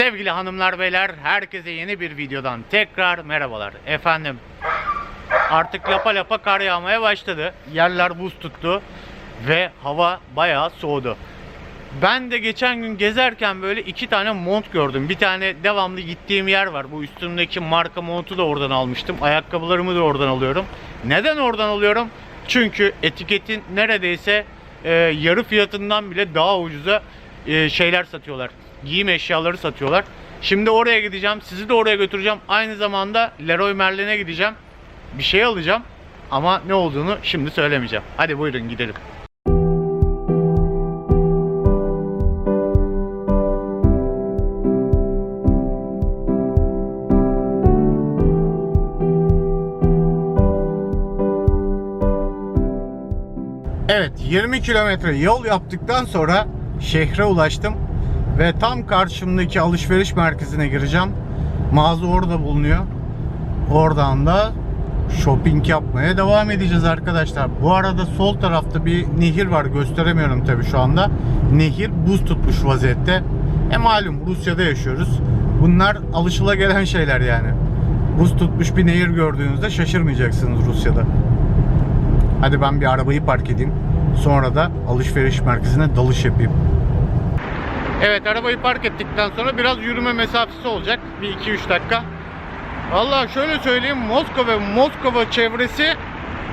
Sevgili hanımlar beyler, herkese yeni bir videodan tekrar merhabalar. Efendim, artık lapa lapa kar yağmaya başladı. Yerler buz tuttu ve hava bayağı soğudu. Ben de geçen gün gezerken böyle iki tane mont gördüm. Bir tane devamlı gittiğim yer var. Bu üstümdeki marka montu da oradan almıştım. Ayakkabılarımı da oradan alıyorum. Neden oradan alıyorum? Çünkü etiketin neredeyse e, yarı fiyatından bile daha ucuza e, şeyler satıyorlar. Giyim eşyaları satıyorlar. Şimdi oraya gideceğim. Sizi de oraya götüreceğim. Aynı zamanda Leroy Merlin'e gideceğim. Bir şey alacağım. Ama ne olduğunu şimdi söylemeyeceğim. Hadi buyurun gidelim. Evet 20 kilometre yol yaptıktan sonra şehre ulaştım ve tam karşımdaki alışveriş merkezine gireceğim. Mağaza orada bulunuyor. Oradan da shopping yapmaya devam edeceğiz arkadaşlar. Bu arada sol tarafta bir nehir var. Gösteremiyorum tabii şu anda. Nehir buz tutmuş vaziyette. E malum Rusya'da yaşıyoruz. Bunlar alışılagelen şeyler yani. Buz tutmuş bir nehir gördüğünüzde şaşırmayacaksınız Rusya'da. Hadi ben bir arabayı park edeyim. Sonra da alışveriş merkezine dalış yapayım. Evet arabayı park ettikten sonra biraz yürüme mesafesi olacak. Bir 2-3 dakika. Valla şöyle söyleyeyim Moskova ve Moskova çevresi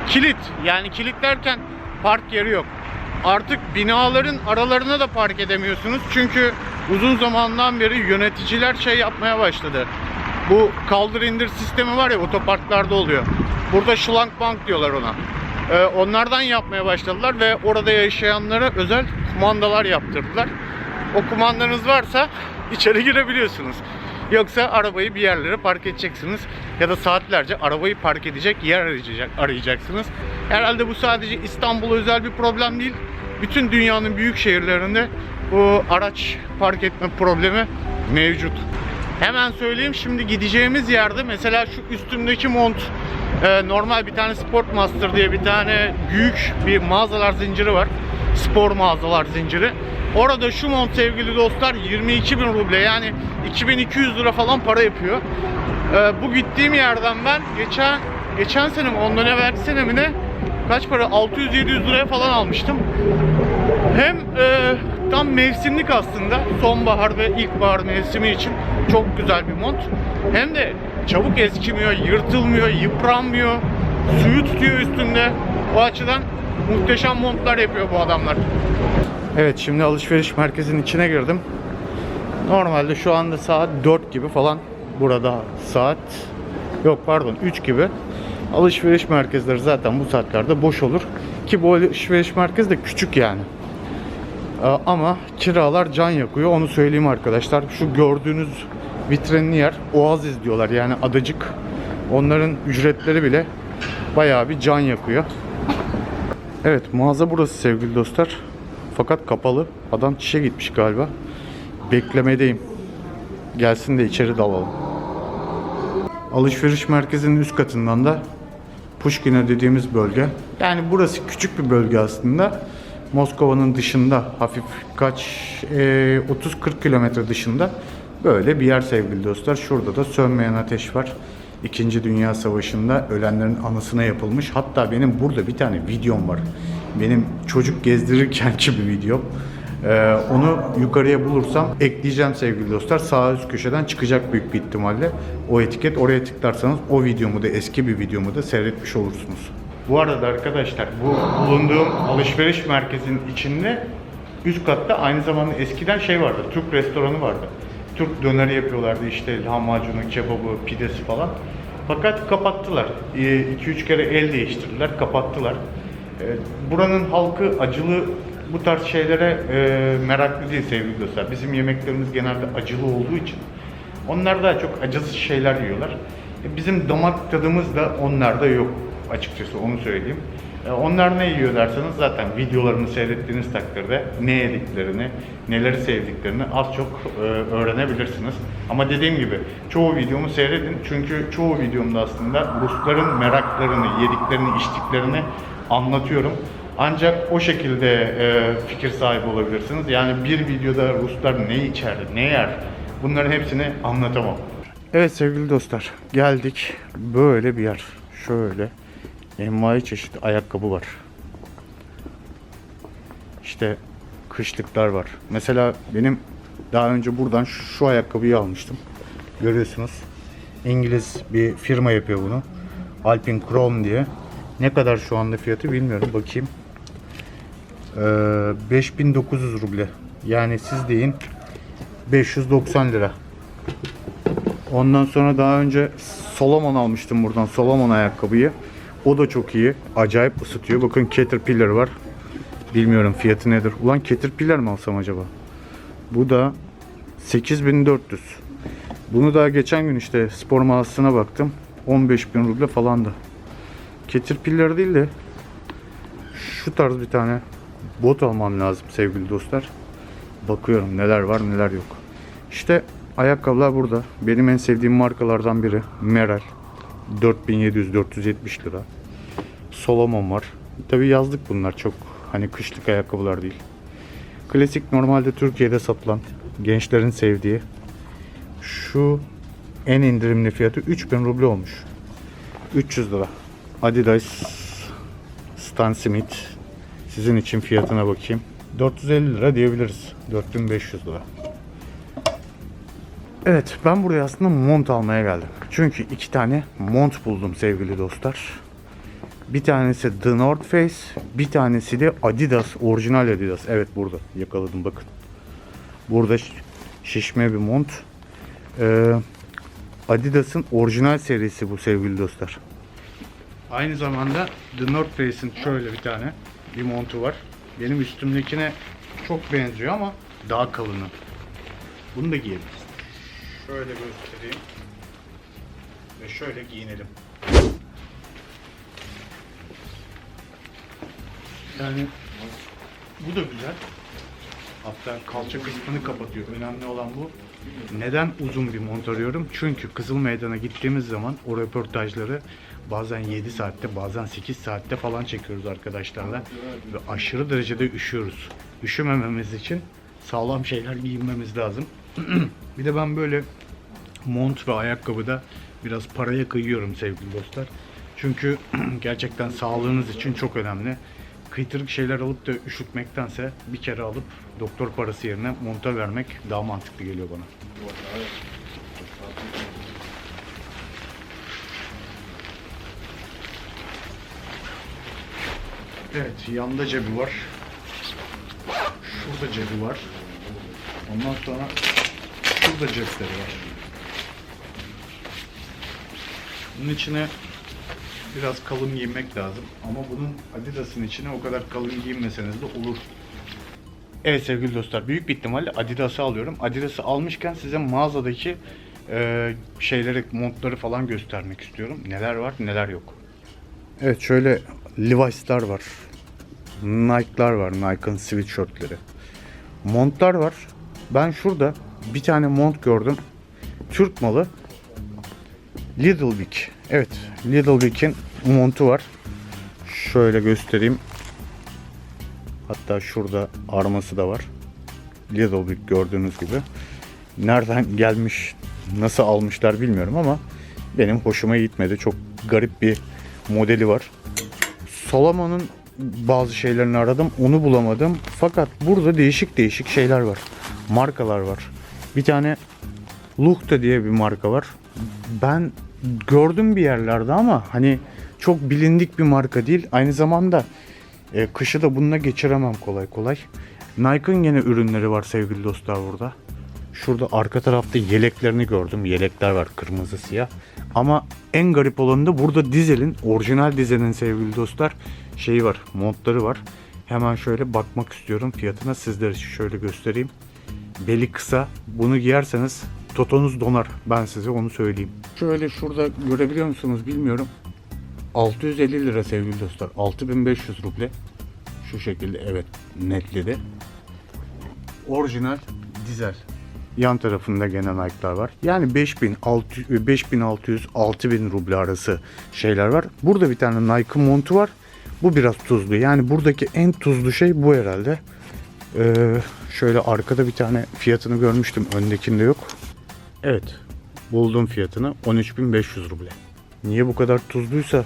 kilit. Yani kilit derken park yeri yok. Artık binaların aralarına da park edemiyorsunuz. Çünkü uzun zamandan beri yöneticiler şey yapmaya başladı. Bu kaldır indir sistemi var ya otoparklarda oluyor. Burada Schlankbank diyorlar ona. Ee, onlardan yapmaya başladılar ve orada yaşayanlara özel kumandalar yaptırdılar. O kumandanız varsa içeri girebiliyorsunuz. Yoksa arabayı bir yerlere park edeceksiniz ya da saatlerce arabayı park edecek yer arayacak, arayacaksınız. Herhalde bu sadece İstanbul'a özel bir problem değil. Bütün dünyanın büyük şehirlerinde bu araç park etme problemi mevcut. Hemen söyleyeyim şimdi gideceğimiz yerde mesela şu üstümdeki mont e, normal bir tane Sportmaster diye bir tane büyük bir mağazalar zinciri var. Spor mağazalar zinciri. Orada şu mont sevgili dostlar 22 bin ruble yani 2200 lira falan para yapıyor. E, bu gittiğim yerden ben geçen geçen sene mi ondan evvelki sene mi ne kaç para 600-700 liraya falan almıştım. Hem e, tam mevsimlik aslında sonbahar ve ilkbahar mevsimi için çok güzel bir mont. Hem de çabuk eskimiyor, yırtılmıyor, yıpranmıyor, suyu tutuyor üstünde. O açıdan muhteşem montlar yapıyor bu adamlar. Evet şimdi alışveriş merkezinin içine girdim. Normalde şu anda saat 4 gibi falan burada saat yok pardon 3 gibi. Alışveriş merkezleri zaten bu saatlerde boş olur. Ki bu alışveriş merkezi de küçük yani. Ee, Ama kiralar can yakıyor onu söyleyeyim arkadaşlar. Şu gördüğünüz vitrinli yer Oasis diyorlar yani adacık. Onların ücretleri bile bayağı bir can yakıyor. Evet mağaza burası sevgili dostlar. Fakat kapalı. Adam çişe gitmiş galiba. Beklemedeyim. Gelsin de içeri dalalım. Alışveriş merkezinin üst katından da Pushkina dediğimiz bölge. Yani burası küçük bir bölge aslında. Moskova'nın dışında hafif kaç e, 30-40 kilometre dışında böyle bir yer sevgili dostlar. Şurada da sönmeyen ateş var. İkinci Dünya Savaşı'nda ölenlerin anısına yapılmış. Hatta benim burada bir tane videom var. Benim çocuk gezdirirkenki bir videom. Ee, onu yukarıya bulursam ekleyeceğim sevgili dostlar. Sağ üst köşeden çıkacak büyük bir ihtimalle. O etiket oraya tıklarsanız o videomu da eski bir videomu da seyretmiş olursunuz. Bu arada arkadaşlar bu bulunduğum alışveriş merkezinin içinde üst katta aynı zamanda eskiden şey vardı. Türk restoranı vardı. Türk döneri yapıyorlardı işte lahmacunu, kebabı, pidesi falan. Fakat kapattılar. 2-3 kere el değiştirdiler, kapattılar. Ee, Buranın halkı acılı bu tarz şeylere e, meraklı değil sevgili dostlar. Bizim yemeklerimiz genelde acılı olduğu için onlar daha çok acısız şeyler yiyorlar. E, Bizim damak tadımız da onlarda yok açıkçası onu söyleyeyim. E, Onlar ne yiyor derseniz zaten videolarımı seyrettiğiniz takdirde ne yediklerini, neleri sevdiklerini az çok e, öğrenebilirsiniz. Ama dediğim gibi çoğu videomu seyredin çünkü çoğu videomda aslında Rusların meraklarını, yediklerini, içtiklerini anlatıyorum. Ancak o şekilde e, fikir sahibi olabilirsiniz. Yani bir videoda Ruslar ne içer, ne yer, bunların hepsini anlatamam. Evet sevgili dostlar geldik böyle bir yer. Şöyle envai çeşit ayakkabı var. İşte kışlıklar var. Mesela benim daha önce buradan şu ayakkabıyı almıştım. Görüyorsunuz. İngiliz bir firma yapıyor bunu. Alpine Chrome diye. Ne kadar şu anda fiyatı bilmiyorum. Bakayım. Ee, 5900 ruble. Yani siz deyin 590 lira. Ondan sonra daha önce Solomon almıştım buradan. Solomon ayakkabıyı. O da çok iyi. Acayip ısıtıyor. Bakın Caterpillar var. Bilmiyorum fiyatı nedir. Ulan Caterpillar mı alsam acaba? Bu da 8400. Bunu daha geçen gün işte spor mağazasına baktım. 15.000 ruble falandı. Caterpillar değil de şu tarz bir tane bot almam lazım sevgili dostlar. Bakıyorum neler var neler yok. İşte ayakkabılar burada. Benim en sevdiğim markalardan biri. Merrell. 4700-470 lira. Solomon var. Tabi yazlık bunlar çok. Hani kışlık ayakkabılar değil. Klasik normalde Türkiye'de satılan gençlerin sevdiği şu en indirimli fiyatı 3000 ruble olmuş. 300 lira. Adidas Stan Smith sizin için fiyatına bakayım. 450 lira diyebiliriz. 4500 lira. Evet ben buraya aslında mont almaya geldim. Çünkü iki tane mont buldum sevgili dostlar. Bir tanesi The North Face, bir tanesi de Adidas, orijinal Adidas. Evet burada yakaladım bakın. Burada şi- şişme bir mont. Ee, Adidas'ın orijinal serisi bu sevgili dostlar. Aynı zamanda The North Face'in şöyle bir tane bir montu var. Benim üstümdekine çok benziyor ama daha kalını. Bunu da giyelim. Şöyle göstereyim. Ve şöyle giyinelim. Yani bu da güzel. Hatta kalça kısmını kapatıyor. Önemli olan bu. Neden uzun bir mont arıyorum? Çünkü Kızıl Meydan'a gittiğimiz zaman o röportajları bazen 7 saatte bazen 8 saatte falan çekiyoruz arkadaşlarla. Ve aşırı derecede üşüyoruz. Üşümememiz için sağlam şeyler giyinmemiz lazım. Bir de ben böyle mont ve ayakkabıda biraz paraya kıyıyorum sevgili dostlar. Çünkü gerçekten sağlığınız için çok önemli. Kıytırık şeyler alıp da üşütmektense bir kere alıp doktor parası yerine monta vermek daha mantıklı geliyor bana. Evet, yanda cebi var. Şurada cebi var. Ondan sonra şurada cepleri var. Bunun içine biraz kalın giymek lazım. Ama bunun Adidas'ın içine o kadar kalın giyinmeseniz de olur. Evet sevgili dostlar büyük bir ihtimalle Adidas'ı alıyorum. Adidas'ı almışken size mağazadaki e, şeyleri, montları falan göstermek istiyorum. Neler var neler yok. Evet şöyle Levi's'lar var. Nike'lar var. Nike'ın sweatshirtleri. Montlar var. Ben şurada bir tane mont gördüm. Türk malı. Little Big. Evet, Little Big'in montu var. Şöyle göstereyim. Hatta şurada arması da var. Little Big gördüğünüz gibi. Nereden gelmiş, nasıl almışlar bilmiyorum ama benim hoşuma gitmedi. Çok garip bir modeli var. Solomon'un bazı şeylerini aradım. Onu bulamadım. Fakat burada değişik değişik şeyler var. Markalar var. Bir tane Lukta diye bir marka var. Ben gördüm bir yerlerde ama hani çok bilindik bir marka değil. Aynı zamanda e, kışı da bununla geçiremem kolay kolay. Nike'ın yine ürünleri var sevgili dostlar burada. Şurada arka tarafta yeleklerini gördüm. Yelekler var kırmızı siyah. Ama en garip olanı da burada dizelin, orijinal dizelin sevgili dostlar şeyi var, montları var. Hemen şöyle bakmak istiyorum fiyatına sizlere şöyle göstereyim. Beli kısa. Bunu giyerseniz totonuz donar. Ben size onu söyleyeyim. Şöyle şurada görebiliyor musunuz bilmiyorum. 650 lira sevgili dostlar. 6500 ruble. Şu şekilde evet netledi. Orijinal dizel. Yan tarafında gene Nike'lar var. Yani 5600, 5600 6000 ruble arası şeyler var. Burada bir tane Nike montu var. Bu biraz tuzlu. Yani buradaki en tuzlu şey bu herhalde. Ee, şöyle arkada bir tane fiyatını görmüştüm. Öndekinde yok. Evet. Buldum fiyatını 13.500 ruble. Niye bu kadar tuzluysa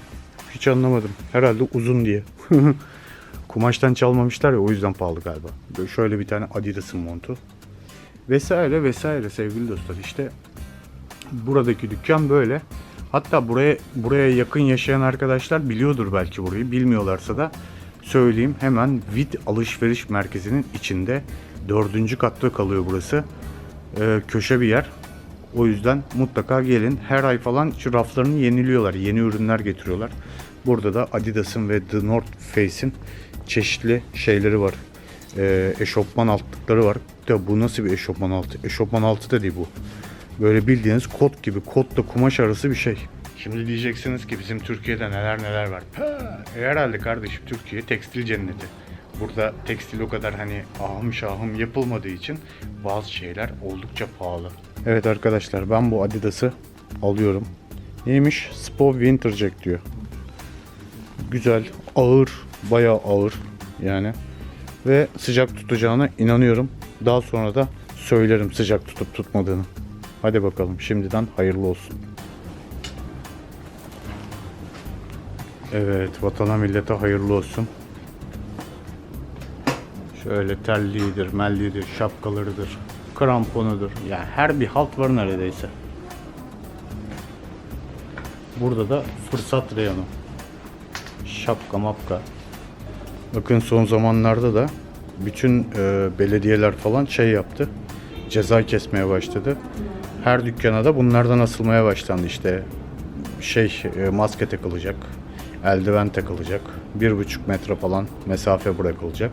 hiç anlamadım. Herhalde uzun diye. Kumaştan çalmamışlar ya o yüzden pahalı galiba. Böyle şöyle bir tane Adidas'ın montu. Vesaire vesaire sevgili dostlar. İşte buradaki dükkan böyle. Hatta buraya buraya yakın yaşayan arkadaşlar biliyordur belki burayı. Bilmiyorlarsa da söyleyeyim. Hemen Vid alışveriş merkezinin içinde dördüncü katta kalıyor burası. Ee, köşe bir yer. O yüzden mutlaka gelin. Her ay falan şu raflarını yeniliyorlar. Yeni ürünler getiriyorlar. Burada da Adidas'ın ve The North Face'in çeşitli şeyleri var. Ee, eşofman altlıkları var. Da bu nasıl bir eşofman altı? Eşofman altı da değil bu. Böyle bildiğiniz kot gibi, kotla kumaş arası bir şey. Şimdi diyeceksiniz ki bizim Türkiye'de neler neler var. Ha, e herhalde kardeşim Türkiye tekstil cenneti. Burada tekstil o kadar hani ahım şahım yapılmadığı için bazı şeyler oldukça pahalı. Evet arkadaşlar ben bu Adidas'ı alıyorum. Neymiş? Spo Winter Jack diyor. Güzel, ağır, bayağı ağır yani. Ve sıcak tutacağına inanıyorum. Daha sonra da söylerim sıcak tutup tutmadığını. Hadi bakalım şimdiden hayırlı olsun. Evet vatana millete hayırlı olsun. Şöyle telliğidir, mellidir, şapkalarıdır, kramponudur. Yani her bir halt var neredeyse. Burada da fırsat reyonu. Şapka mapka. Bakın son zamanlarda da bütün e, belediyeler falan şey yaptı. Ceza kesmeye başladı. Her dükkana da bunlardan asılmaya başlandı işte. Şey e, maske takılacak. Eldiven takılacak. Bir buçuk metre falan mesafe bırakılacak.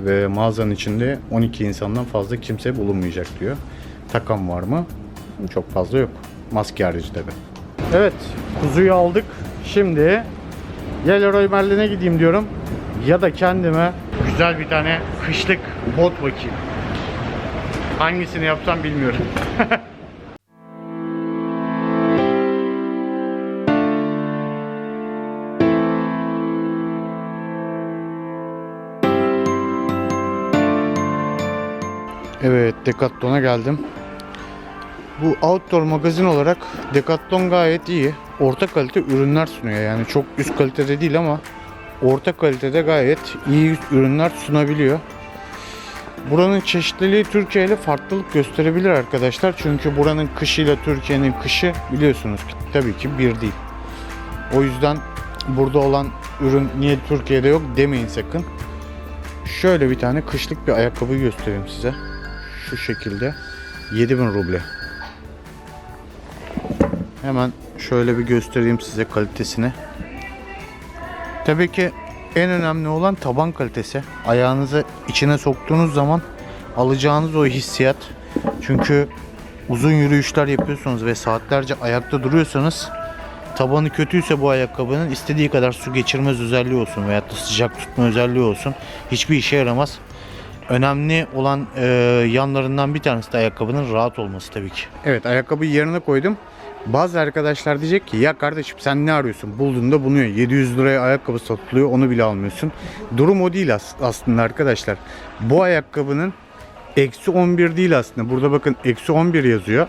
Ve mağazanın içinde 12 insandan fazla kimse bulunmayacak diyor. Takan var mı? Çok fazla yok. Maske harici tabi. Evet, kuzuyu aldık. Şimdi ya Merlin'e gideyim diyorum ya da kendime güzel bir tane kışlık bot bakayım. Hangisini yapsam bilmiyorum. Evet, Decathlon'a geldim. Bu outdoor magazin olarak Decathlon gayet iyi. Orta kalite ürünler sunuyor. Yani çok üst kalitede değil ama orta kalitede gayet iyi ürünler sunabiliyor. Buranın çeşitliliği Türkiye ile farklılık gösterebilir arkadaşlar. Çünkü buranın kışıyla Türkiye'nin kışı biliyorsunuz ki tabii ki bir değil. O yüzden burada olan ürün niye Türkiye'de yok demeyin sakın. Şöyle bir tane kışlık bir ayakkabı göstereyim size. Şu şekilde 7000 ruble. Hemen şöyle bir göstereyim size kalitesini. Tabii ki en önemli olan taban kalitesi. Ayağınızı içine soktuğunuz zaman alacağınız o hissiyat. Çünkü uzun yürüyüşler yapıyorsunuz ve saatlerce ayakta duruyorsanız tabanı kötüyse bu ayakkabının istediği kadar su geçirmez özelliği olsun veyahut da sıcak tutma özelliği olsun. Hiçbir işe yaramaz. Önemli olan e, yanlarından bir tanesi de ayakkabının rahat olması tabii ki. Evet ayakkabıyı yerine koydum. Bazı arkadaşlar diyecek ki ya kardeşim sen ne arıyorsun? Bulduğunda bulunuyor. 700 liraya ayakkabı satılıyor onu bile almıyorsun. Durum o değil as- aslında arkadaşlar. Bu ayakkabının eksi 11 değil aslında. Burada bakın eksi 11 yazıyor.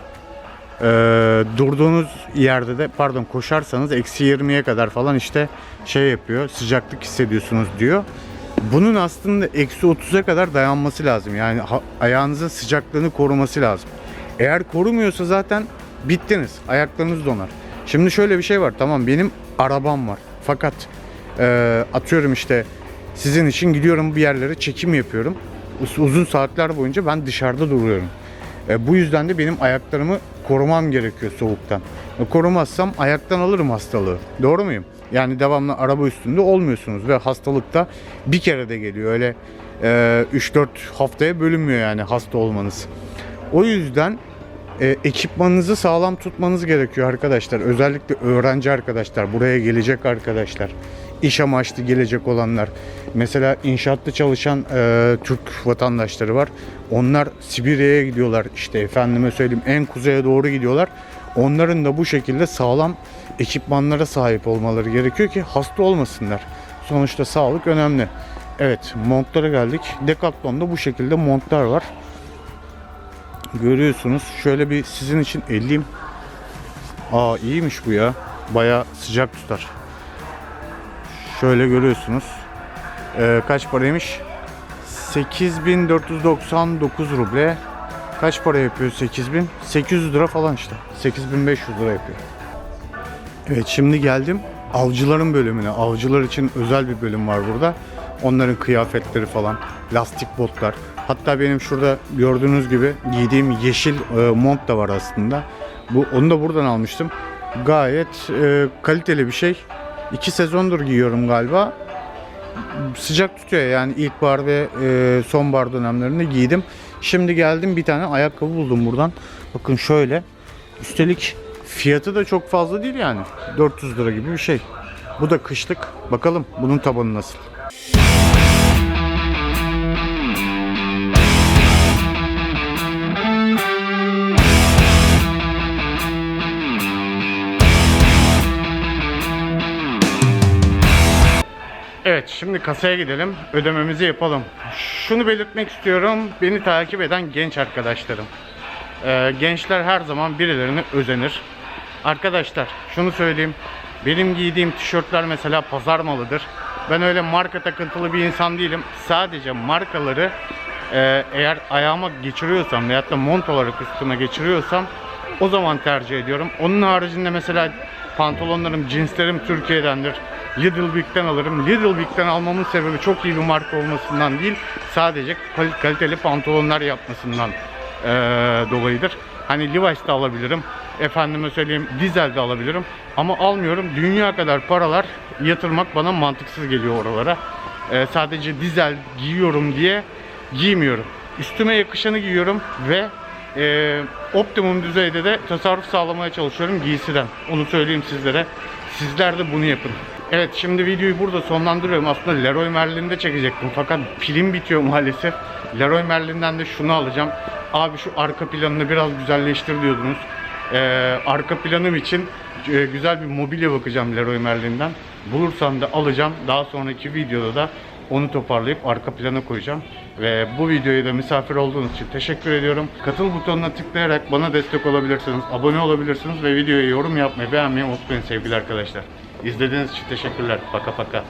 Ee, durduğunuz yerde de pardon koşarsanız eksi 20'ye kadar falan işte şey yapıyor sıcaklık hissediyorsunuz diyor. Bunun aslında eksi 30'a kadar dayanması lazım. Yani ayağınızın sıcaklığını koruması lazım. Eğer korumuyorsa zaten bittiniz. Ayaklarınız donar. Şimdi şöyle bir şey var. Tamam benim arabam var. Fakat e, atıyorum işte sizin için gidiyorum bir yerlere çekim yapıyorum. Uz- Uzun saatler boyunca ben dışarıda duruyorum. E, bu yüzden de benim ayaklarımı korumam gerekiyor soğuktan. Korumazsam ayaktan alırım hastalığı. Doğru muyum? Yani devamlı araba üstünde olmuyorsunuz ve hastalık da bir kere de geliyor. Öyle e, 3-4 haftaya bölünmüyor yani hasta olmanız. O yüzden e, ekipmanınızı sağlam tutmanız gerekiyor arkadaşlar. Özellikle öğrenci arkadaşlar, buraya gelecek arkadaşlar, iş amaçlı gelecek olanlar. Mesela inşaatta çalışan e, Türk vatandaşları var. Onlar Sibirya'ya gidiyorlar. İşte efendime söyleyeyim en kuzeye doğru gidiyorlar. Onların da bu şekilde sağlam ekipmanlara sahip olmaları gerekiyor ki hasta olmasınlar. Sonuçta sağlık önemli. Evet montlara geldik. Decathlon'da bu şekilde montlar var. Görüyorsunuz. Şöyle bir sizin için elleyeyim. Aa iyiymiş bu ya. Baya sıcak tutar. Şöyle görüyorsunuz. Ee, kaç paraymış? 8499 ruble. Kaç para yapıyor 8000? 800 lira falan işte. 8500 lira yapıyor. Evet şimdi geldim avcıların bölümüne. Avcılar için özel bir bölüm var burada. Onların kıyafetleri falan, lastik botlar. Hatta benim şurada gördüğünüz gibi giydiğim yeşil e, mont da var aslında. Bu onu da buradan almıştım. Gayet e, kaliteli bir şey. İki sezondur giyiyorum galiba. Sıcak tutuyor yani ilkbahar ve e, sonbahar dönemlerinde giydim. Şimdi geldim bir tane ayakkabı buldum buradan. Bakın şöyle. Üstelik fiyatı da çok fazla değil yani. 400 lira gibi bir şey. Bu da kışlık. Bakalım bunun tabanı nasıl. Evet şimdi kasaya gidelim. Ödememizi yapalım. Şunu belirtmek istiyorum. Beni takip eden genç arkadaşlarım. Ee, gençler her zaman birilerine özenir. Arkadaşlar şunu söyleyeyim. Benim giydiğim tişörtler mesela pazar malıdır. Ben öyle marka takıntılı bir insan değilim. Sadece markaları e, eğer ayağıma geçiriyorsam veyahut da mont olarak üstüme geçiriyorsam o zaman tercih ediyorum. Onun haricinde mesela pantolonlarım, cinslerim Türkiye'dendir. Lidl Big'den alırım. Lidl Big'den almamın sebebi çok iyi bir marka olmasından değil, sadece kal- kaliteli pantolonlar yapmasından eee, dolayıdır. Hani Levi's de alabilirim. Efendime söyleyeyim Diesel de alabilirim. Ama almıyorum. Dünya kadar paralar yatırmak bana mantıksız geliyor oralara. Eee, sadece dizel giyiyorum diye giymiyorum. Üstüme yakışanı giyiyorum ve eee, optimum düzeyde de tasarruf sağlamaya çalışıyorum giysiden. Onu söyleyeyim sizlere. Sizler de bunu yapın. Evet şimdi videoyu burada sonlandırıyorum. Aslında Leroy Merlin'de çekecektim fakat pilim bitiyor maalesef. Leroy Merlin'den de şunu alacağım. Abi şu arka planını biraz güzelleştir diyordunuz. Ee, arka planım için e, güzel bir mobilya bakacağım Leroy Merlin'den. Bulursam da alacağım. Daha sonraki videoda da onu toparlayıp arka plana koyacağım. Ve bu videoya da misafir olduğunuz için teşekkür ediyorum. Katıl butonuna tıklayarak bana destek olabilirsiniz. Abone olabilirsiniz ve videoya yorum yapmayı, beğenmeyi unutmayın sevgili arkadaşlar. İzlediğiniz için teşekkürler. Paka paka.